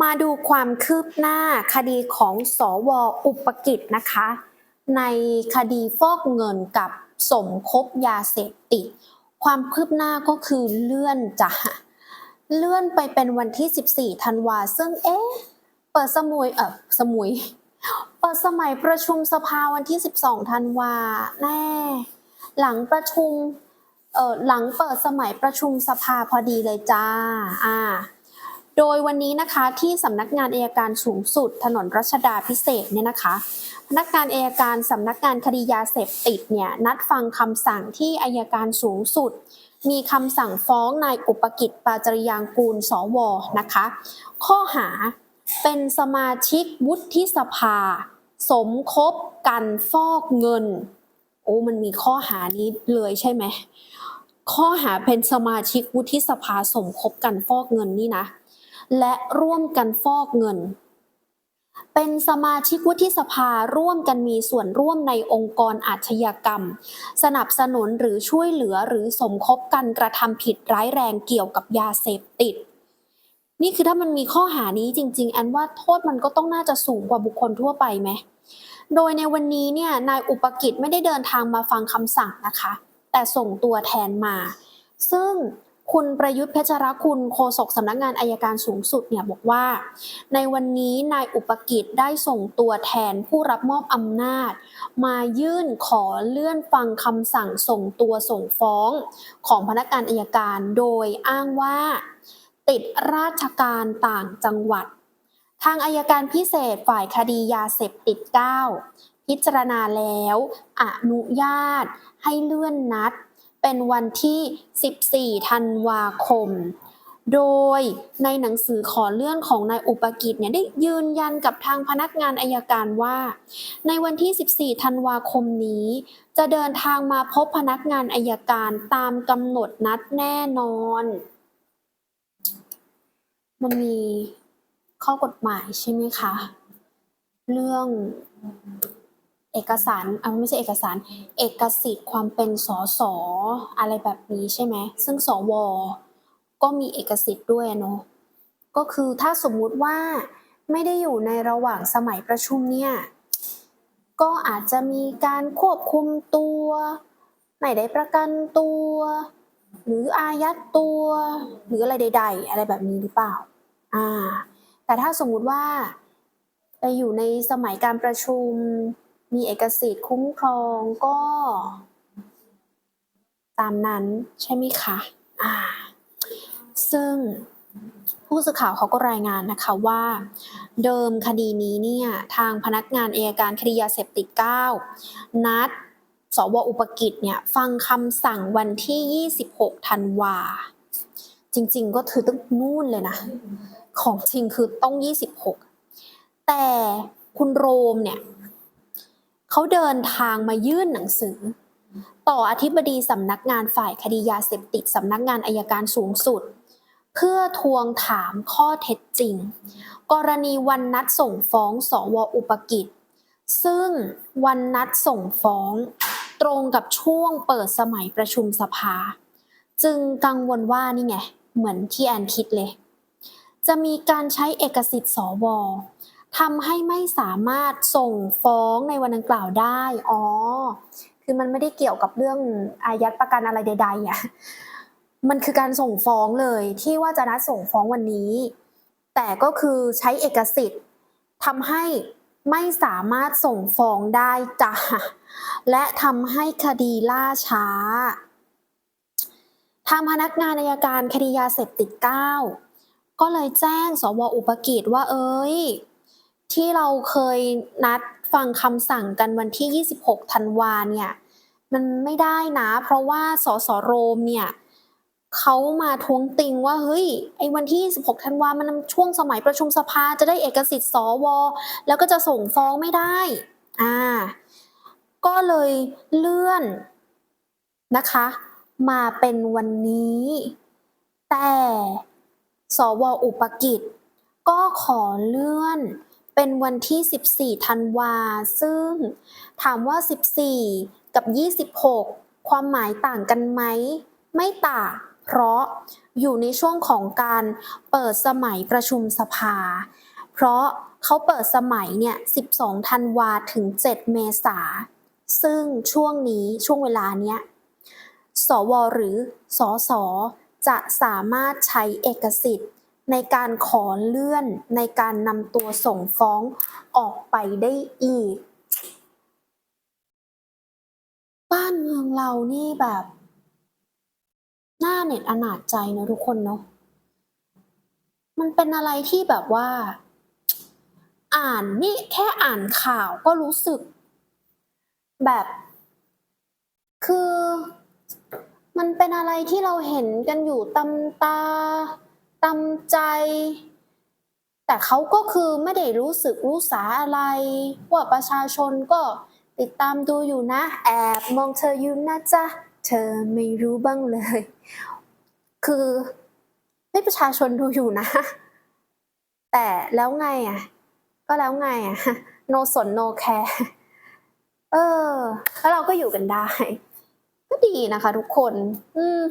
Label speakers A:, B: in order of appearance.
A: มาดูความคืบหน้าคดีของสวอุปกิจนะคะ ในคดีฟอกเงินกับสมคบยาเสพติด ความคืบหน้าก็คือเลื่อนจ้ะเลื่อนไปเป็นวันที่ 14 ธันวา ซึ่งเอ๊ะเปิดสมุยเออสมุย เปิดสมัยประชุมสภาวันที่ 12 ธันวาแน่ หลังประชุมเออหลังเปิดสมัยประชุมสภาพอดีเลยจ้าอ่า โดยวันนี้นะคะที่สำนักงานอัยการสูงสุด ถนนรัชดาพิเศษเนี่ยนะคะพนักงานอัยการสำนักงานคดียาเสพติดเนี่ยนัดฟังคำสั่งที่อัยการสูงสุด มีคำสั่งฟ้องนายอุปกิจปาจริยางกูลสวนะคะ ข้อหาเป็นสมาชิกวุฒิสภา สมคบกันฟอกเงิน โอ้มันมีข้อหานี้เลยใช่ไหมข้อหาเป็นสมาชิกวุฒิสภาสมคบกันฟอกเงินนี่นะ และร่วมกันฟอกเงิน เป็นสมาชิกวุฒิสภาร่วมกันมีส่วนร่วมในองค์กรอาชญากรรม สนับสนุนหรือช่วยเหลือหรือสมคบกันกระทำผิดร้ายแรงเกี่ยวกับยาเสพติด นี่คือถ้ามันมีข้อหานี้จริง ๆ อันว่าโทษมันก็ต้องน่าจะสูงกว่าบุคคลทั่วไปไหมโดยในวันนี้เนี่ยนายอุปกิจไม่ได้เดินทางมาฟังคำสั่งนะคะ แต่ส่งตัวแทนมา ซึ่ง คุณประยุทธ์เพชรคุณโฆษกสำนักงานอายการสูงสุดเนี่ยบอกว่า ในวันนี้นายอุปกิจได้ส่งตัวแทนผู้รับมอบอำนาจ มายื่นขอเลื่อนฟังคำสั่งส่งตัวส่งฟ้องของพนักงานอายการ โดยอ้างว่า ติดราชการต่างจังหวัด ทางอายการพิเศษฝ่ายคดียาเสพติด 9 พิจารณาแล้ว อนุญาตให้เลื่อนนัด เป็นวันที่ 14 ธันวาคม โดยในหนังสือขอเลื่อนของนายอุปกิจเนี่ยได้ยืนยันกับทางพนักงานอายการว่า ในวันที่ 14 ธันวาคมนี้ จะเดินทางมาพบพนักงานอายการตามกำหนดนัดแน่นอน มันมีข้อกฎหมายใช่ไหมคะ เรื่อง เอกสารอะไม่ใช่เอกสาร เอกสิทธิ์ความเป็นสสอะไรแบบนี้ใช่ไหมซึ่งสวก็มีเอกสิทธิ์ด้วยเนาะก็คือถ้าสมมุติว่าไม่ได้อยู่ในระหว่างสมัยประชุมเนี่ยก็อาจจะมีการควบคุมตัวไม่ได้ประกันตัว หรืออายัดตัว หรืออะไรใด ๆ อะไรแบบนี้หรือเปล่าอ่าแต่ถ้าสมมุติว่าไปอยู่ในสมัยการประชุม มีเอกสิทธิ์คุ้มครองก็ ตามนั้นใช่ไหมคะอ่าซึ่งผู้สื่อข่าวเขาก็รายงานนะคะว่า เดิมคดีนี้เนี่ยทางพนักงานอายการคดียาเสพติด 9 นัดสวอุปกิจเนี่ยฟังคำสั่งวันที่ 26 ธันวา จริงๆก็ถือต้องนู่นเลยนะ ของจริงคือต้อง 26 แต่คุณโรมเนี่ย เขาเดินทางมายื่นหนังสือ ต่ออธิบดีสำนักงานฝ่ายคดียาเสพติดสำนักงานอายการสูงสุด เพื่อทวงถามข้อเท็จจริง กรณีวันนัดส่งฟ้องสวอุปกิจ ซึ่งวันนัดส่งฟ้องตรงกับช่วงเปิดสมัยประชุมสภา จึงกังวลว่านี่ไง เหมือนที่แอนคิดเลย จะมีการใช้เอกสิทธิ์สว ทำให้ไม่สามารถส่งฟ้องในวันดังกล่าวได้ อ๋อ คือมันไม่ได้เกี่ยวกับเรื่องอายัดประกันอะไรใดๆอะ มันคือการส่งฟ้องเลยที่ว่าจะนัดส่งฟ้องวันนี้ แต่ก็คือใช้เอกสิทธิ์ทำให้ไม่สามารถส่งฟ้องได้จ้ะ และทำให้คดีล่าช้าทางพนักงานอัยการคดียาเสพติด 9 ก็เลยแจ้งสวอุปกิจว่าเอ้ย ที่เราเคยนัดฟังคำสั่งกันวันที่ 26 ธันวาเนี่ย มันไม่ได้นะ เพราะว่าสสโรมเนี่ยเขามาท้วงติงว่าเฮ้ยไอ้วันที่ 26 ธันวามันช่วงสมัยประชุมสภาจะได้เอกสิทธิ์สวแล้วก็จะส่งฟ้องไม่ได้อ่าก็เลยเลื่อนนะคะ มาเป็นวันนี้ แต่สวอุปกิจก็ขอเลื่อน เป็นวันที่ 14 ธันวา ซึ่งถามว่า 14 กับ 26 ความหมายต่างกันไหม ไม่ต่าง เพราะอยู่ในช่วงของการเปิดสมัยประชุมสภา เพราะเขาเปิดสมัยเนี่ย 12 ธันวาถึง 7 เมษา ซึ่งช่วงนี้ช่วงเวลาเนี้ย สวหรือสอสอจะสามารถใช้เอกสิทธิ์ ในการขอเลื่อนในการนำตัวส่งฟ้องออกไปได้อีก บ้านเมืองเรานี่แบบ หน้าเน็ตอนาจใจเนอะทุกคนเนาะมันเป็นอะไรที่แบบว่า อ่านนี่แค่อ่านข่าวก็รู้สึก แบบ คือ มันเป็นอะไรที่เราเห็นกันอยู่ตำตา ตำใจ แต่เขาก็คือไม่ได้รู้สึกรู้สาอะไร ว่าประชาชนก็ติดตามดูอยู่นะ แอบมองเธออยู่นะจ๊ะ เธอไม่รู้บ้างเลย คือให้ประชาชนดูอยู่นะ แต่แล้วไงอะ ก็แล้วไงอะ โนสนโนแคร์เออ แล้วเราก็อยู่กันได้ ก็ดีนะคะทุกคน อืม